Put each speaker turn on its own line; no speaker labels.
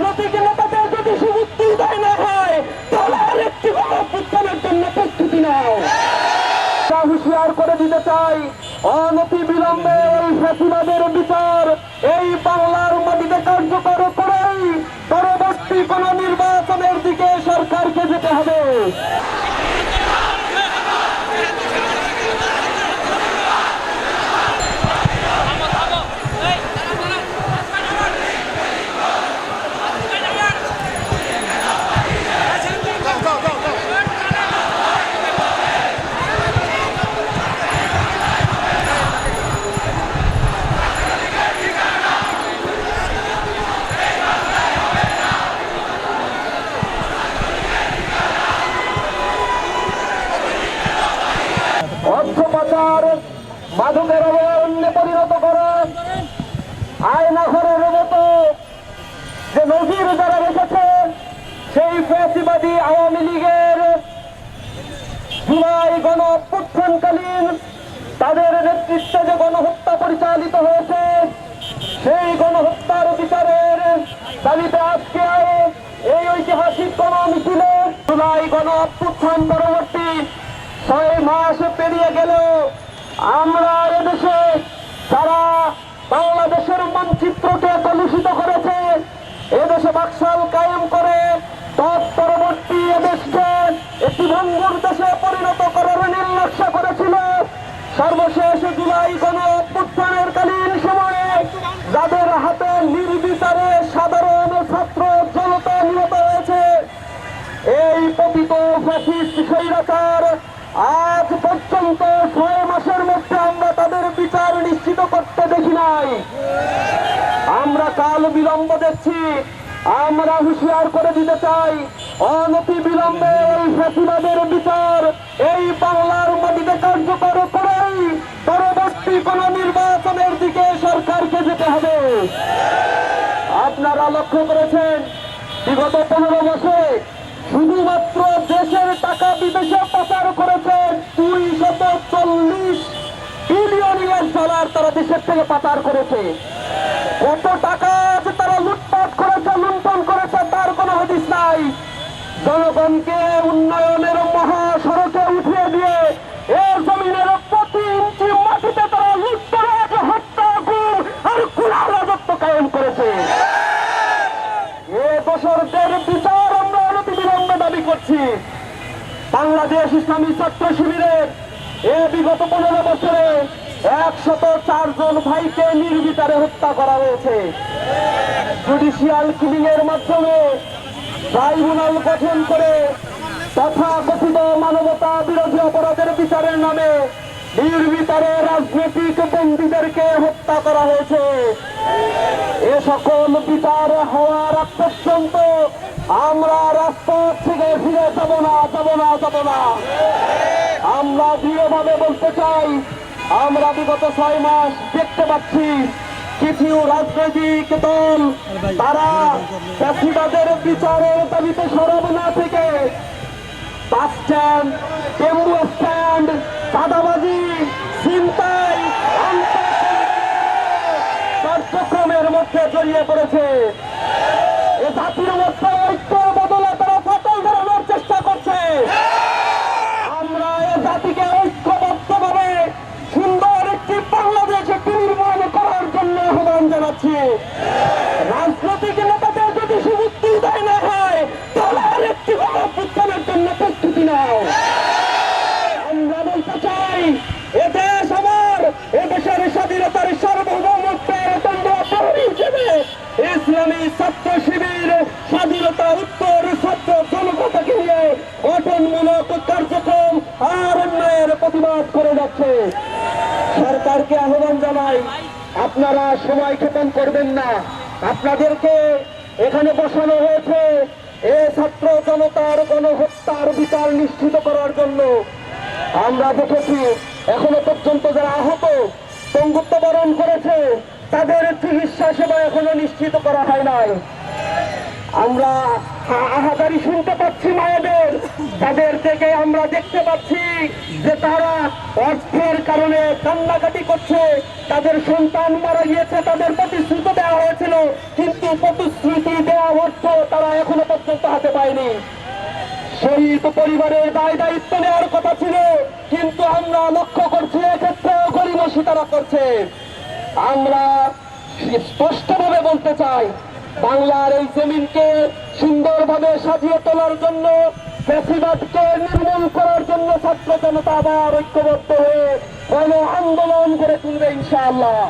রাজনৈতিক নেতাদের যদি সুবুদ্ধি উদয় না হয়, তাহলে আরেকটি গণঅভ্যুত্থানের জন্য প্রস্তুতি নাও। তা হুঁশিয়ার করে দিতে চাই, অনতি বিলম্বে এই ফ্যাসিবাদের বিচার এই বাংলার মাটিতে কার্যকর করেই, পরবর্তী কোন নির্বাচনের দিকে সরকারকে যেতে হবে। অর্থ পাচার মাদকের অবলম্বনে পরিণত আয়না আয়নাঘরের মতো যে নজির যারা রেখেছে, সেই ফেসিবাদী আওয়ামী লীগের জুলাই গণ অভ্যুত্থানকালীন তাদের নেতৃত্বে যে গণহত্যা পরিচালিত মাস পেরিয়ে গেল। আমরা এদেশে তারা বাংলাদেশের মানচিত্রকে কলুষিত করেছে। এদেশে বাকশাল কায়েম করে তৎপরবর্তী এদেশকে একটি ভঙ্গুর দেশে পরিণত করার নির্লক্ষ্য করেছিল। সর্বশেষ জুলাই গণ অভ্যুত্থানের কালীন সময়ে যাদের হাতে নির্বিচারে সাধারণ ছাত্র জনতা নিহত হয়েছে, এই পতিত ফ্যাসিস্ট আজ পর্যন্ত ছয় মাসের মধ্যে আমরা তাদের বিচার নিশ্চিত করতে দেখি নাই। আমরা কাল বিলম্ব দেখছি, আমরা হুঁশিয়ার করে দিতে চাই, অনতি বিলম্বে এই ফ্যাসিবাদের বিচার এই বাংলার মাটিতে কার্যকর করেই পরবর্তী কোন নির্বাচনের দিকে সরকারকে যেতে হবে। আপনারা লক্ষ্য করেছেন, বিগত পনেরো মাসে শুধুমাত্র দেশের টাকা বিদেশে পাচার করেছেন দুই ডলার তারা দেশের থেকে পাচার করেছে। কত টাকা যে তারা লুটপাট করেছে, লুণ্ঠন করেছে, তার কোনো হদিস নাই। জনগণকে উন্নয়নের মহাসড়কে উঠিয়ে দিয়ে এ জমিনের প্রতি ইঞ্চি মাটিতে তারা লুটতরাজ হত্যা, গুম আর কুলা রাজত্ব কায়েম করেছে। এ দোসরদের বিচার আমরা অনতি বিলম্বে দাবি করছি। বাংলাদেশ ইসলামী ছাত্র শিবিরের এ বিগত পনেরো বছরে একশত চারজন ভাইকে নির্বিচারে হত্যা করা হয়েছে। জুডিশিয়াল কিলিং এর মাধ্যমে ট্রাইব্যুনাল গঠন করে তথা কথিত মানবতা বিরোধী অপরাধের বিচারের নামে নির্বিচারে রাজনৈতিক বন্দীদেরকে হত্যা করা হয়েছে। এ সকল বিচার হওয়ার আগ পর্যন্ত আমরা রাজপথ থেকে ফিরে যাব না যাব না যাব না। আমরা দৃঢ়ভাবে বলতে চাই আমরা বিগত ছয় মাস দেখতে পাচ্ছি কিছু রাজনৈতিক দল, তারা চাষিবাদের বিচারের দাবিতে সরব না থেকে বাস স্ট্যান্ড টেম্বু স্ট্যান্ড, চাঁদাবাজি, ছিনতাই কার্যক্রমের মধ্যে জড়িয়ে পড়েছে। এ জাতির মধ্যে জানাচ্ছি রাজনৈতিক নেতাদের যদি সুবুদ্ধি উদয় না হয়, তাহলে আরেকটি জন্য প্রস্তুতি নাও। আমরা বলতে চাই এদেশ আমার এদেশের স্বাধীনতার সার্বভৌমত্বের প্রহরী হিসেবে ইসলামী ছাত্র শিবির স্বাধীনতা উত্তর ছাত্র জনতাকে নিয়ে গঠনমূলক কার্যক্রম আর অন্যায়ের প্রতিবাদ করে যাচ্ছে। সরকারকে আহ্বান জানাই আপনারা সময় ক্ষেপণ করবেন না। আপনাদেরকে এখানে বসানো হয়েছে এ ছাত্র জনতার গণহত্যার বিচার নিশ্চিত করার জন্য। আমরা দেখেছি, এখনও পর্যন্ত যারা আহত পঙ্গুত্ব বরণ করেছে, তাদের চিকিৎসা সেবা এখনও নিশ্চিত করা হয় নাই। আমরা আহাজারি শুনতে পাচ্ছি মায়েদের। তাদের থেকে আমরা দেখতে পাচ্ছি যে তারা অর্থের কারণে কান্নাকাটি করছে। তাদের সন্তান মারা গিয়েছে, তাদের প্রতিশ্রুতি দেওয়া হয়েছিল, কিন্তু প্রতিশ্রুতি দেওয়া অর্থ তারা এখনও পর্যন্ত হাতে পায়নি। শহীদ পরিবারের দায় দায়িত্ব নেওয়ার কথা ছিল, কিন্তু আমরা লক্ষ্য করছি এক্ষেত্রেও গরিবসী তারা করছে। আমরা স্পষ্টভাবে বলতে চাই, বাংলার এই জমিনকে সুন্দরভাবে সাজিয়ে তোলার জন্য ফ্যাসিবাদকে নির্মূল করার জন্য ছাত্র জনতা আবার ঐক্যবদ্ধ হয়ে গণ আন্দোলন করে তুলবে ইনশাআল্লাহ।